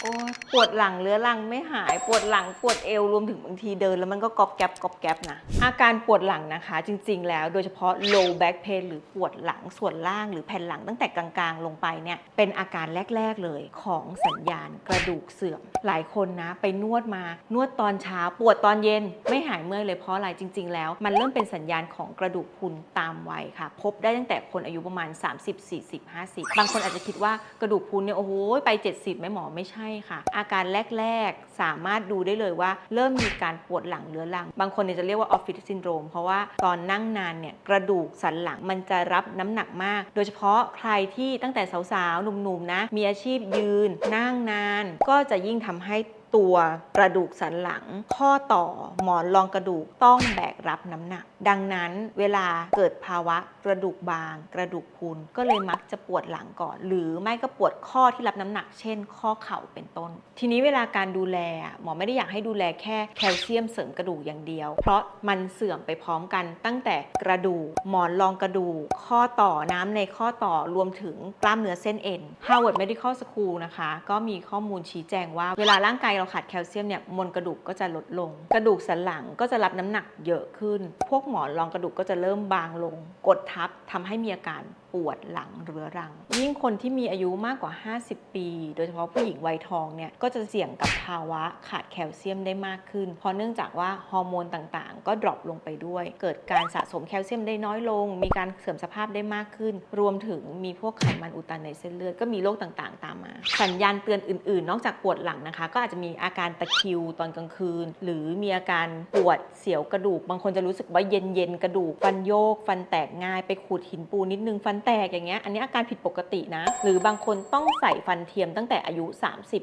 โอ้ปวดหลังเรื้อรังไม่หายปวดหลังปวดเอวรวมถึงบางทีเดิน แล้วมันก็กอบแกบกอบแกบนะอาการปวดหลังนะคะ จริง ๆ แล้วโดยเฉพาะ low back pain หรือปวดหลังส่วนล่างหรือแผ่นหลังตั้งแต่กลางๆ ลงไปเนี่ยเป็นอาการแรก ๆ เลยของสัญญาณกระดูกเสื่อม หลายคนนะไปนวดมานวดตอนเช้าปวดตอนเย็นไม่หายเมื่อยเลยเพราะอะไรจริง ๆ แล้ว มันเริ่มเป็นสัญญาณของกระดูกพุนตามวัยค่ะ พบได้ตั้งแต่คนอายุประมาณ 30 40 50 บางคนอาจจะคิดว่ากระดูกพุนเนี่ยโอ้โหไป 70ไหมหมอไม่ใช่ค่ะ อาการแรก ๆ สามารถดูได้เลยว่า เริ่มมีการปวดหลังเรื้อรัง บางคนเนี่ยจะเรียกว่าออฟฟิศซินโดรมเพราะว่าตอนนั่งนานเนี่ยกระดูกสันหลังมันจะรับน้ำหนักมาก โดยเฉพาะใครที่ตั้งแต่สาวๆหนุ่มๆนะ มีอาชีพยืน นั่งนาน ก็จะยิ่งทำให้ ตัวกระดูกสันหลัง ข้อต่อหมอนรองกระดูกต้องแบกรับน้ำหนัก ดังนั้นเวลาเกิดภาวะกระดูกบาง กระดูกพรุนก็เลยมักจะปวดหลังก่อน หรือไม่ก็ปวดข้อที่รับน้ำหนัก เช่น ข้อเข่าเป็นต้น ทีนี้เวลาการดูแลหมอไม่ได้อยากให้ดูแลแค่แคลเซียมเสริมกระดูกอย่างเดียว เพราะมันเสื่อมไปพร้อมกัน ตั้งแต่กระดูกหมอนรองกระดูกข้อต่อน้ำในข้อต่อรวมถึงกล้ามเนื้อเส้นเอ็น Harvard Medical School นะคะก็มีข้อมูลชี้แจงว่าเวลาร่างกายเราขาดแคลเซียมเนี่ยมวลกระดูกก็จะลดลง กระดูกสันหลังก็จะรับน้ำหนักเยอะขึ้น พวกหมอนรองกระดูกก็จะเริ่มบางลง กดทับทำให้มีอาการปวดหลังเรื้อรัง ยิ่งคนที่มีอายุมากกว่า 50 ปี โดยเฉพาะผู้หญิงวัยทองเนี่ยก็จะเสี่ยงกับภาวะขาดแคลเซียมได้มากขึ้น เพราะเนื่องจากว่าฮอร์โมนต่างๆ ก็ดรอปลงไปด้วย เกิดการสะสมแคลเซียมได้น้อยลง มีการเสื่อมสภาพได้มากขึ้น รวมถึงมีพวกไขมันอุดตันในเส้นเลือดก็มีโรคต่างๆ ตามมา สัญญาณเตือนอื่นๆ นอกจากปวดหลังนะคะ ก็อาจจะมีอาการตะคิวตอนกลางคืน หรือมีอาการปวดเสียวกระดูก บางคนจะรู้สึกว่าเย็นๆกระดูก ฟันโยก ฟันแตกง่ายไปขูดหินปูนนิดนึงฟันแตกอย่างเงี้ยอันนี้อาการผิดปกตินะ หรือบางคนต้องใส่ฟันเทียมตั้งแต่อายุ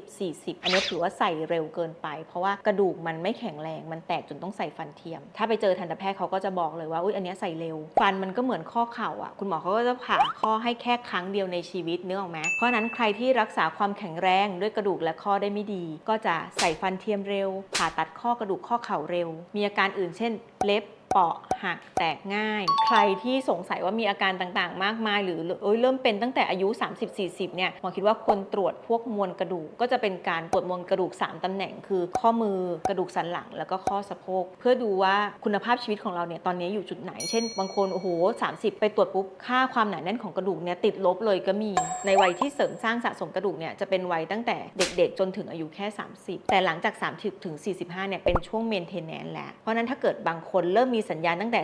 30-40 อันนี้ถือว่าใส่เร็วเกินไป เพราะว่ากระดูกมันไม่แข็งแรงมันแตกจนต้องใส่ฟันเทียม ถ้าไปเจอทันตแพทย์เขาก็จะบอกเลยว่าอุ้ยอันนี้ใส่เร็ว ฟันมันก็เหมือนข้อเข่าอะคุณหมอเขาก็จะผ่าข้อให้แค่ครั้งเดียวในชีวิตเนึกอออกไหมเพราะฉะนั้นใครที่รักษาความแข็งแรงด้วยกระดูกและข้อได้ไม่ดี ก็จะใส่ฟันเทียมเร็ว ผ่าตัดข้อกระดูกข้อเข่าเร็ว มีอาการอื่นเช่น เล็บ เปาะหักแตกง่าย ใครที่สงสัยว่ามีอาการต่างๆ มากมาย หรือเอ้ยเริ่มเป็นตั้งแต่อายุ 30-40 เนี่ยหมอคิดว่าควรตรวจพวกมวลกระดูก ก็จะเป็นการตรวจมวลกระดูก 3 ตำแหน่ง คือข้อมือกระดูกสันหลัง แล้วก็ข้อสะโพก เพื่อดูว่าคุณภาพชีวิตของเราเนี่ยตอนนี้อยู่จุดไหน เช่น บางคนโอ้โห 30 ไปตรวจปุ๊บ ค่าความหนาแน่นของกระดูกเนี่ยติดลบเลยก็มี ในวัยที่เสริมสร้างสะสมกระดูกเนี่ยจะเป็นวัยตั้งแต่เด็กๆ จนถึงอายุแค่ 30 แต่หลังจาก 30 ถึง 45 เนี่ยเป็นช่วงเมนเทนแนนแล้ว เพราะนั้นถ้าเกิดบางคนเริ่มมีสัญญาณตั้งแต่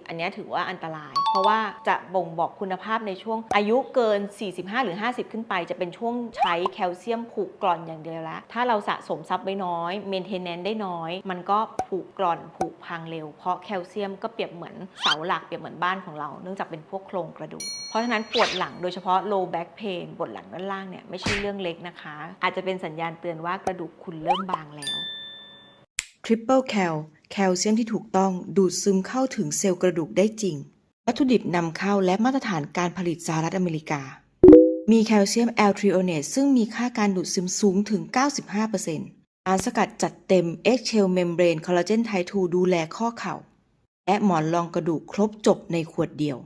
30-40 อันนี้ถือว่าอันตราย เพราะว่าจะบ่งบอกคุณภาพในช่วงอายุเกิน 45 หรือ 50 ขึ้นไป จะเป็นช่วงใช้แคลเซียมผูกร่อนอย่างเดียวล้วถ้าเราสะสมซับไว้น้อยเมนเทนแนนได้น้อย มันก็ผูกร่อนผูกพังเร็ว เพราะแคลเซียมก็เปรียบเหมือนเสาหลักเปรียบเหมือนบ้านของเรา เนื่องจากเป็นพวกโครงกระดูกเพราะฉะนั้นปวดหลังโดยเฉพาะ low back pain ปวดหลังด้านล่างเนี่ยไม่ใช่เรื่องเล็กนะคะ อาจจะเป็นสัญญาณเตือนว่ากระดูกคุณเริ่มบางแล้ว Triple Cal แคลเซียมที่ถูกต้องดูดซึมเข้าถึงเซลล์กระดูกได้จริง วัตถุดิบนำเข้าและมาตรฐานการผลิตสหรัฐอเมริกา มีแคลเซียมแอลทริโอเนตซึ่งมีค่าการดูดซึมสูงถึง 95%อารสกัดจัดเต็ม e g g s h e l l Membrane Collagen Type 2ดูแลข้อเข่า และหมอนรองกระดูกครบจบในขวดเดียว